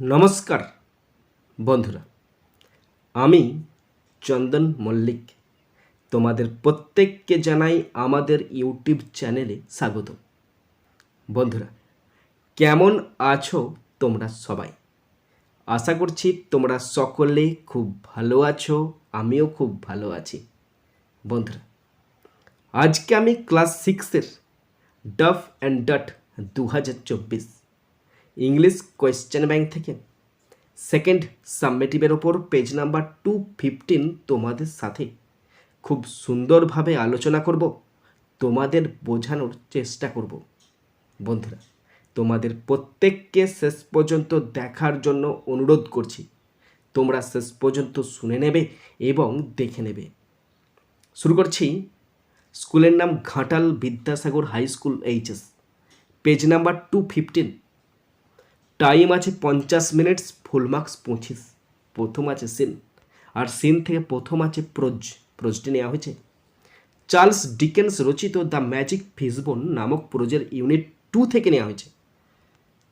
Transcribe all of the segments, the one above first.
নমস্কার, বন্ধুরা। আমি চন্দন মল্লিক। তোমাদের প্রত্যেককে জানাই আমাদের ইউটিউব চ্যানেলে স্বাগত। বন্ধুরা, কেমন আছো তোমরা সবাই? আশা করছি তোমরা সকলে খুব ভালো আছো, আমিও খুব ভালো আছি। বন্ধুরা, আজকে আমি ক্লাস সিক্সের ডাফ অ্যান্ড ডট দু হাজার চব্বিশ ইংলিশ কোয়েশ্চেন ব্যাংক থেকে। সেকেন্ড সাবমেটিভের ওপর পেজ নাম্বার টু ফিফটিন তোমাদের সাথে খুব সুন্দরভাবে আলোচনা করব। তোমাদের বোঝানোর চেষ্টা করব। বন্ধুরা, তোমাদের প্রত্যেককে শেষ পর্যন্ত দেখার জন্য অনুরোধ করছি। তোমরা শেষ পর্যন্ত শুনে নেবে এবং দেখে নেবে। শুরু করছি। স্কুলের নাম Ghatal Vidyasagar high school HS page number two fifteen time আছে পঞ্চাশ মিনিটস ফুল মার্কস পঁচিশ। প্রথম আছে সিন আর সিন থেকে প্রথম আছে প্রোজ প্রোজটি নেওয়া হয়েছে। চার্লস ডিকেন্স রচিত দ্য ম্যাজিক ফিসবোন নামক প্রোজের ইউনিট টু থেকে নেওয়া হয়েছে।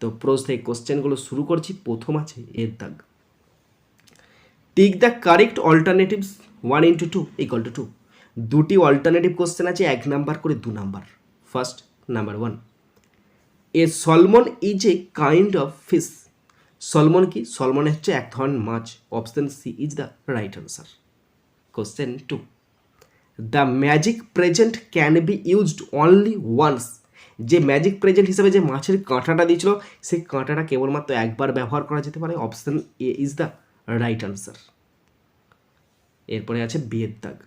তো প্রোজ থেকে কোশ্চেনগুলো শুরু করছি, প্রথম আছে এর দাগ। Tick the correct alternatives one into two equal to two দুটি অল্টারনেটিভ কোশ্চেন আছে, এক নাম্বার করে দু number first number one a salmon is a kind of fish salmon কি? সলমন হচ্ছে এক ধরনের মাছ। Option C is the right answer question two the magic present can be used only once যে magic present হিসেবে যে মাছের কাঁটাটা দিয়েছিল, সেই কাঁটাটা কেবলমাত্র একবার ব্যবহার করা যেতে পারে। Option A is the right answer এরপরে আছে বিয়ের দাগ।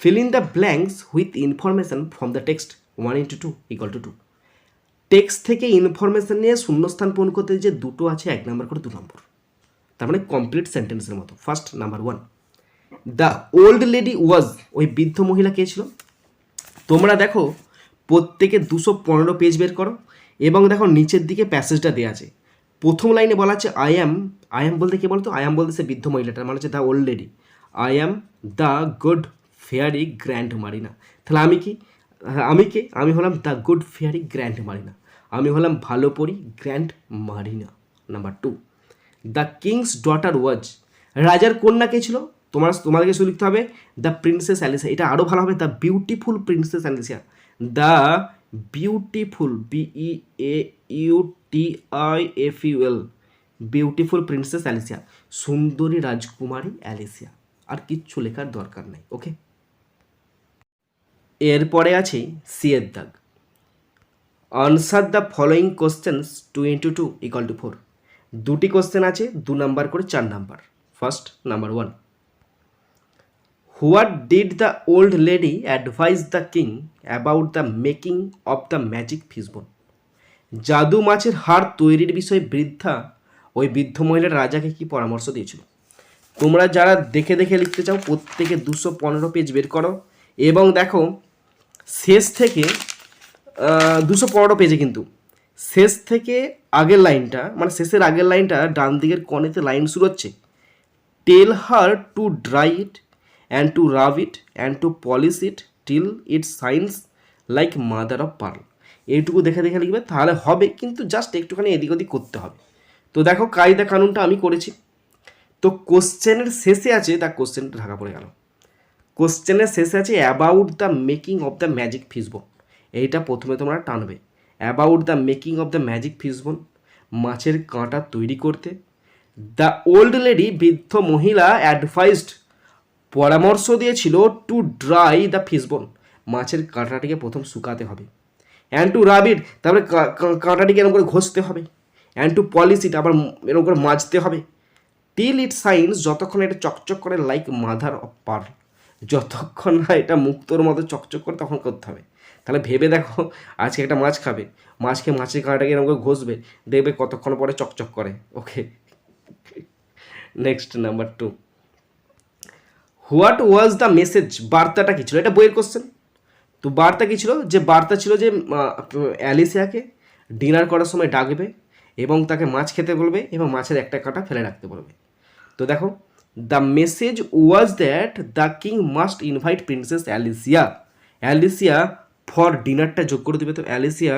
Fill in the blanks with information from the text 1 into 2 equal to 2 text থেকে ইনফরমেশন নিয়ে শূন্যস্থান পূরণ করতে যে দুটো আছে, এক নম্বর করে দু নম্বর তার মানে কমপ্লিট সেন্টেন্সের মতো। First number one the old lady was ওই বৃদ্ধ মহিলা কে ছিল? তোমরা দেখো, প্রত্যেকে দুশো পনেরো পেজ বের করো, এবং দেখো নিচের দিকে প্যাসেজটা দেওয়া আছে। প্রথম লাইনে বলা আছে আই অ্যাম আই অ্যাম বলতে কে বলতো? আই অ্যাম বলতে সে বৃদ্ধ মহিলাটার মানে হচ্ছে the old lady I am the good fairy grand Marina তাহলে আমি কি? আমি কে? আমি হলাম the good fairy grand Marina আমি হলাম ভালো পড়ি grand Marina number two the king's daughter was রাজার কন্যা কে ছিল? তোমার তোমাদেরকে শুধু লিখতে হবে দ্য প্রিন্সেস অ্যালিসিয়া এটা আরও ভালো হবে the beautiful princess Alicia the beautiful B E A U T I F U L beautiful princess Alicia সুন্দরী রাজকুমারী অ্যালিসিয়া আর কিচ্ছু লেখার দরকার নেই ওকে এরপরে আছে সিয়ের দাগ। Answer the following questions two into two equal to four দুটি কোশ্চেন আছে, দু নাম্বার করে চার number first number one what did the old lady advise the king about the making of the magic fishbone জাদু মাছের হাড় তৈরির বিষয়ে বৃদ্ধা ওই বৃদ্ধ মহিলার রাজাকে কি পরামর্শ দিয়েছিল? তোমরা যারা দেখে দেখে লিখতে চাও, প্রত্যেকে দুশো পনেরো পেজ বের করো। এবং দেখো, শেষ থেকে দুশো পনেরো পেজে কিন্তু। শেষ থেকে আগের লাইনটা মানে শেষের আগের লাইনটা ডান দিকের কনেতে লাইন শুরু হচ্ছে। Tell her to dry it and to rub it and to polish it till it shines like mother of pearl এইটুকু দেখে দেখে লিখবে, তাহলে হবে, কিন্তু জাস্ট একটুখানি এদিক ওদিক করতে হবে। তো দেখো, কায়দা কানুনটা আমি করেছি। তো কোশ্চেনের শেষে আছে, তা কোশ্চেনটা ঢাকা পড়ে গেল। কোশ্চেনের শেষে আছে about the making of the magic fishbone এইটা প্রথমে তোমরা টানবে। About the making of the magic fishbone মাছের কাঁটা তৈরি করতে। দ্য ওল্ড লেডি বৃদ্ধ মহিলা অ্যাডভাইসড পরামর্শ দিয়েছিল টু ড্রাই দ্য ফিসবোন মাছের কাঁটাটিকে প্রথম শুকাতে হবে। অ্যান্ড টু রাবিট তারপরে কাঁটাটিকে এরকম করে ঘষতে হবে। অ্যান্ড টু পলিশ ইট আবার এরকম করে মাজতে হবে। টিল ইট সাইন্স যতক্ষণ এটা চকচক করে লাইক মাদার অফ পার যতক্ষণ না এটা মুক্তোর মতো চকচক করে, তখন করতে হবে। তাহলে ভেবে দেখো, আজকে একটা মাছ খাবে। মাছকে মাছের কাঁটাকে এরকম ঘষবে, দেখবে কতক্ষণ পরে চকচক করে। Okay next number two what was the message বার্তাটা কী ছিল? এটা বইয়ের কোশ্চেন তো বার্তা কী ছিল? যে বার্তা ছিল যে অ্যালিসিয়াকে ডিনার করার সময় ডাকবে এবং তাকে মাছ খেতে বলবে এবং মাছের একটা কাঁটা ফেলে রাখতে বলবে। তো দেখো the message was that the king must invite princess Alicia Alicia for ডিনারটা যোগ করে দেবে তো অ্যালিসিয়া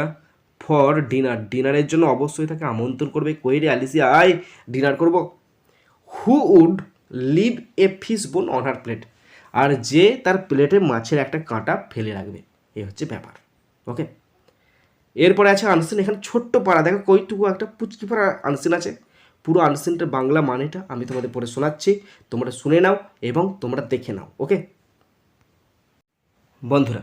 ফর ডিনার। ডিনারের জন্য অবশ্যই তাকে আমন্ত্রণ করবে কোয়েরে। অ্যালিসিয়া, আয়, ডিনার করব। Who would leave a fish bone on her plate. আর যে তার প্লেটে মাছের একটা কাঁটা ফেলে রাখবে। এই হচ্ছে ব্যাপার। ওকে? এরপরে আছে আনসিন। এখানে ছোট্ট পাড়া। দেখো কইটুকু একটা পুচকি পাড়া আনসিন আছে। পুরো আনসিনটার বাংলা মানেটা আমি তোমাদের পরে শোনাচ্ছি। তোমরা শুনে নাও এবং তোমরা দেখে নাও। ওকে? বন্ধুরা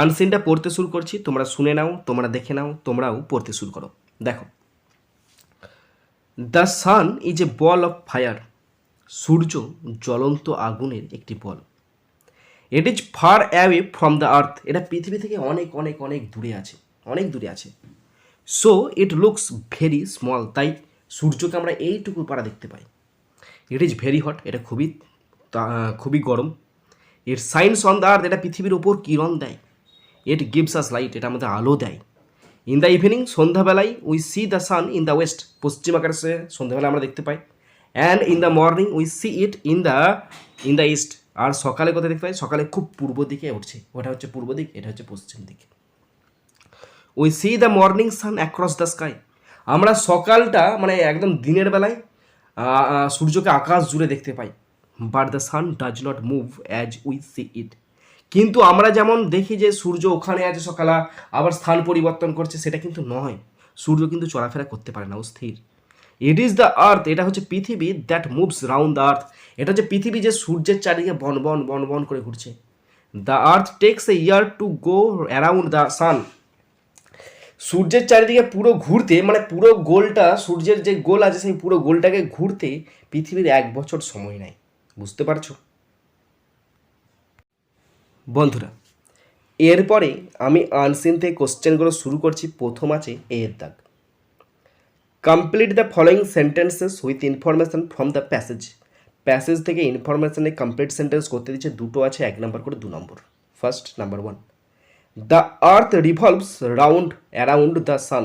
আনসিনটা পড়তে শুরু করছি, তোমরা শুনে নাও, তোমরা দেখে নাও, তোমরাও পড়তে শুরু করো। দেখো। The sun is a ball of fire সূর্য জ্বলন্ত আগুনের একটি বল। It is far away from the earth এটা পৃথিবী থেকে অনেক অনেক অনেক দূরে আছে। অনেক দূরে আছে। So it looks very small তাই সূর্যকে আমরা এইটুকু পাড়া দেখতে পাই। ইট ইজ ভেরি হট এটা খুবই খুবই গরম। এর সাইন্স অন দ্য আর্থ এটা পৃথিবীর ওপর কিরণ দেয়। ইট গিভস আস লাইট এটা আমাদের আলো দেয়। ইন দ্য ইভিনিং সন্ধ্যাবেলায় we see the sun in the west পশ্চিম আকাশে সন্ধ্যাবেলা আমরা দেখতে পাই। And in the morning we see it in the in the east আর সকালে কোথায় দেখতে পাই? সকালে খুব পূর্ব দিকে উঠছে। ওটা হচ্ছে পূর্ব দিক, এটা হচ্ছে পশ্চিম দিক। We see the morning sun across the sky আমরা সকালটা মানে একদম দিনের বেলায় সূর্যকে আকাশ জুড়ে দেখতে পাই। But the sun does not move as we see it কিন্তু আমরা যেমন দেখি যে সূর্য ওখানে আছে সকালা, আবার স্থান পরিবর্তন করছে, সেটা কিন্তু নয়। সূর্য কিন্তু চলাফেরা করতে পারে না, ও স্থির। ইট ইজ দ্য আর্থ এটা হচ্ছে পৃথিবী that moves round the earth এটা হচ্ছে পৃথিবী যে সূর্যের চারিদিকে বন বন বন বন করে ঘুরছে। The earth takes a year to go around the sun সূর্যের চারিদিকে পুরো ঘুরতে মানে পুরো গোলটা, সূর্যের যে গোল আছে, সেই পুরো গোলটাকে ঘুরতে পৃথিবীর এক বছর সময় নেয়। বুঝতে পারছ? বন্ধুরা, এরপরে আমি আনসিন থেকে কোশ্চেনগুলো শুরু করছি প্রথম আছে এর দাগ। Complete the following sentences with information from the passage passage থেকে ইনফরমেশনে কমপ্লিট সেন্টেন্স করতে দিচ্ছে দুটো আছে, এক নম্বর করে দু number first number one the earth revolves round around the sun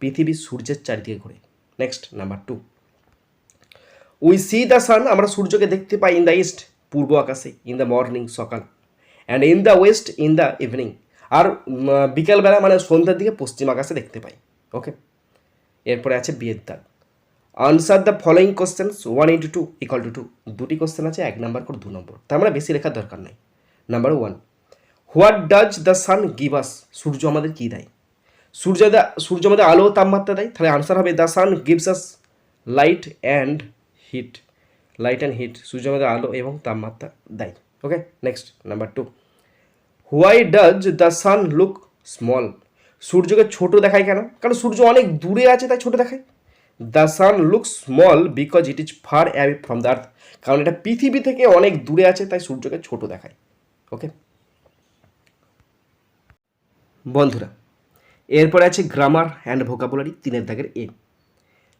পৃথিবী সূর্যের চারিদিকে ঘুরে। Next number two we see the sun আমরা সূর্যকে দেখতে পাই ইন দ্য ইস্ট পূর্ব আকাশে ইন দ্য মর্নিং সকাল। And in the west in the evening আর বিকালবেলা মানে সন্ধ্যার দিকে পশ্চিম আকাশে দেখতে পাই। ওকে এরপরে আছে বিয়ের দাগ। Answer the following questions one into two equal two two দুটি কোশ্চেন আছে, এক নাম্বার করে দু নম্বর তার মানে বেশি লেখার দরকার নেই। Number one what does the sun give us সূর্য আমাদের কী দেয়? সূর্য সূর্য আমাদের আলো, তাপমাত্রা দেয়? তাহলে আনসার হবে the sun gives us light and heat light and heat সূর্য আমাদের আলো এবং তাপমাত্রা দেয়। Okay next number two why does the sun look small সূর্যকে ছোট দেখায় কেন? কারণ সূর্য অনেক দূরে আছে, তাই ছোট দেখায়। The sun look small because it is far away from the earth কারণ এটা পৃথিবী থেকে অনেক দূরে আছে, তাই সূর্যকে ছোট দেখায়। ওকে বন্ধুরা, এরপরে আছে গ্রামার অ্যান্ড ভোকাবুলারি তিনের দাগের এ।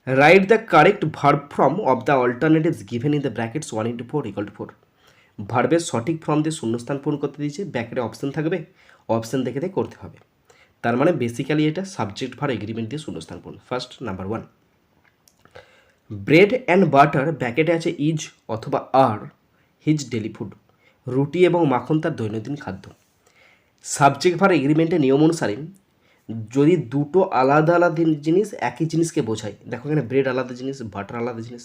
Write the correct verb from of the alternatives given in the brackets one into four equal two four ভার্বের সঠিক ফর্ম দিয়ে শূন্যস্থান পূরণ করতে দিয়েছে ব্র্যাকেটে অপশান থাকবে অপশান দেখে দেখে করতে হবে। তার মানে বেসিক্যালি এটা সাবজেক্ট ভার এগ্রিমেন্ট দিয়ে শূন্যস্থান পূরণ। First number one bread and butter ব্যাকেটে আছে ইজ অথবা আর হিজ ডেলি ফুড রুটি এবং মাখন তার দৈনন্দিন খাদ্য। সাবজেক্ট ভার এগ্রিমেন্টের নিয়ম অনুসারে যদি দুটো আলাদা আলাদা জিনিস একই জিনিসকে বোঝায়, দেখো এখানে ব্রেড আলাদা জিনিস বাটার আলাদা জিনিস,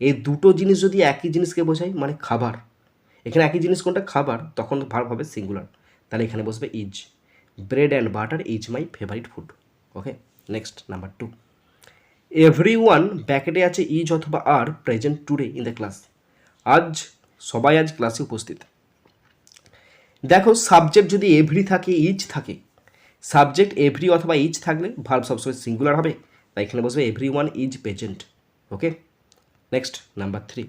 এই দুটো জিনিস যদি একই জিনিসকে বোঝায় মানে খাবার। এখানে একই জিনিস কোনটা? খাবার। তখন ভার্ব হবে সিঙ্গুলার তাহলে এখানে বসবে is bread and butter is my favourite food okay next number two every one ব্যাকেটে আছে ইজ অথবা আর present today in the class আজ, সবাই আজ ক্লাসে উপস্থিত। দেখো সাবজেক্ট যদি এভরি থাকে ইজ থাকে। সাবজেক্ট এভরি অথবা ইজ থাকলে ভার্ব সবসময় সিঙ্গুলার হবে। তাই এখানে বসবে every one is present okay next number three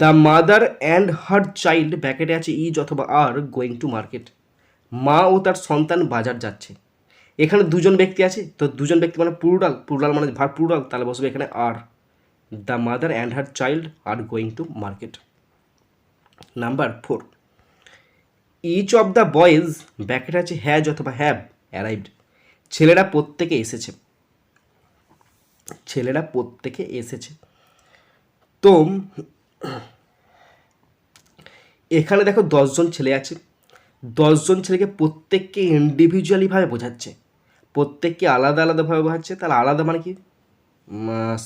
the mother and her child ব্যাকেটে আছে ইজ অথবা আর গোয়িং টু মার্কেট মা ও তার সন্তান বাজার যাচ্ছে। এখানে দুজন ব্যক্তি আছে, তো দুজন ব্যক্তি মানে প্লুরাল প্লুরাল মানে ভার প্লুরাল তাহলে বসবে এখানে আর the mother and her child are going to market number four each of the boys bracket আছে হ্যাজ অথবা হ্যাভ অ্যারাইভড ছেলেরা প্রত্যেকে এসেছে। ছেলেরা প্রত্যেকে এসেছে। তো এখানে দেখো দশজন ছেলে আছে। দশজন ছেলেকে প্রত্যেককে ইন্ডিভিজুয়ালিভাবে বোঝাচ্ছে। প্রত্যেককে আলাদা আলাদাভাবে বোঝাচ্ছে। তাহলে আলাদা মানে কি?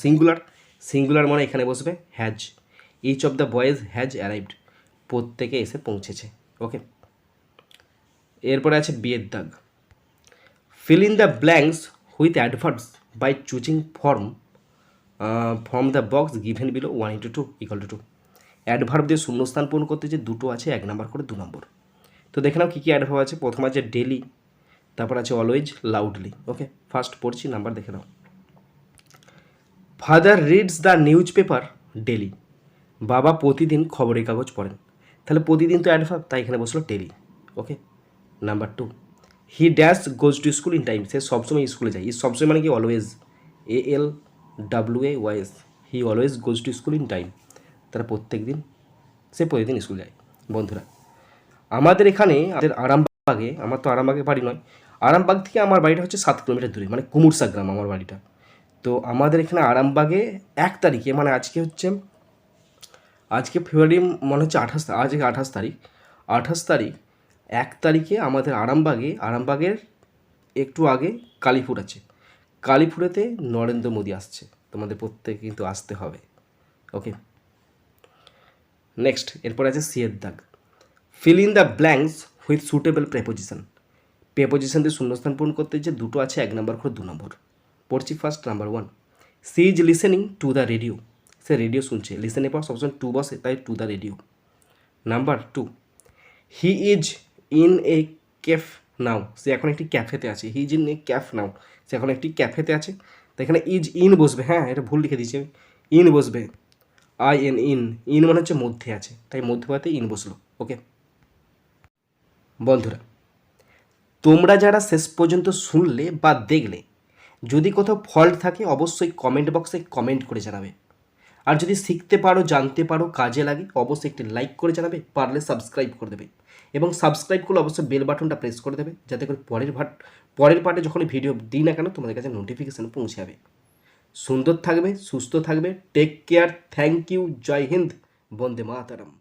সিঙ্গুলার সিঙ্গুলার মানে এখানে বসবে has each of the boys has arrived প্রত্যেকে এসে পৌঁছেছে। ওকে এরপরে আছে বিয়ের দাগ। Fill in the blanks with adverbs by choosing form uh, the box given below one into two equal two two adverb দিয়ে শূন্যস্থান পূরণ করতে যে দুটো আছে, এক নাম্বার করে দু নম্বর। তো দেখে নাও কী কী অ্যাডভার্ব আছে। প্রথম আছে ডেলি, তারপর আছে অলওয়েজ, লাউডলি। ওকে, ফার্স্ট পড়ছি, নাম্বার দেখে নাও। Father reads the newspaper daily. বাবা প্রতিদিন খবরের কাগজ পড়েন। তাহলে প্রতিদিন তো অ্যাডভার্ব, তাই এখানে বসল daily. Okay, number two. He dash goes to school in time. সে সবসময় স্কুলে যায়। সবসময় মানে কি? Always. A L W A Y S he always goes to school in time. তারা প্রত্যেক দিন সে প্রতিদিন স্কুল যায়। বন্ধুরা, আমাদের এখানে, আমাদের আরামবাগে, আমার তো আরামবাগে বাড়ি নয়, আরামবাগ থেকে আমার বাড়িটা হচ্ছে সাত কিলোমিটার দূরে মানে কুমুরসা গ্রাম আমার বাড়িটা। তো আমাদের এখানে আরামবাগে এক তারিখে মানে আজকে হচ্ছে, আজকে ফেব্রুয়ারি মনে হচ্ছে আঠাশ আজকে আঠাশ তারিখ আঠাশ তারিখ, এক তারিখে আমাদের আরামবাগে, আরামবাগের একটু আগে কালীপুর আছে। কালীপুরেতে নরেন্দ্র মোদী আসছে, তোমাদের প্রত্যেকে কিন্তু আসতে হবে ওকে নেক্সট এরপর আছে সিয়ের দাগ fill in the blanks with suitable preposition preposition দিয়ে শূন্যস্থান পূরণ করতে যে দুটো আছে, এক নম্বর করে দু নম্বর পড়ছি first number one she is listening to the radio say radio শুনছে। লিসেনের পর সবসময় টু বসে, তাই to the radio number two he is in a cafe now সে এখন একটি ক্যাফেতে আছে। He is in a cafe now সে এখন একটি ক্যাফেতে আছে। তো এখানে ইজ ইন বসবে। হ্যাঁ এটা ভুল লিখে দিয়েছি আমি। ইন বসবে। আই এন ইন ইন মানে হচ্ছে মধ্যে আছে, তাই মধ্যপাতে ইন বসল ওকে বন্ধুরা, তোমরা যারা শেষ পর্যন্ত শুনলে বা দেখলে, যদি কোথাও ফল্ট থাকে, অবশ্যই কমেন্ট বক্সে কমেন্ট করে জানাবে। আর যদি শিখতে পারো, জানতে পারো, কাজে লাগে, অবশ্যই একটি লাইক করে জানাবে, পারলে সাবস্ক্রাইব করে দেবে। এবং সাবস্ক্রাইব করলে অবশ্যই বেল বাটনটা প্রেস করে দেবে, যাতে করে পরের ভাট পরের পার্টে যখন ভিডিও দিই না কেন, তোমাদের কাছে নোটিফিকেশান পৌঁছে যাবে। সুন্দর থাকবে সুস্থ থাকবে। টেক কেয়ার থ্যাংক ইউ জয় হিন্দ বন্দে মাতারাম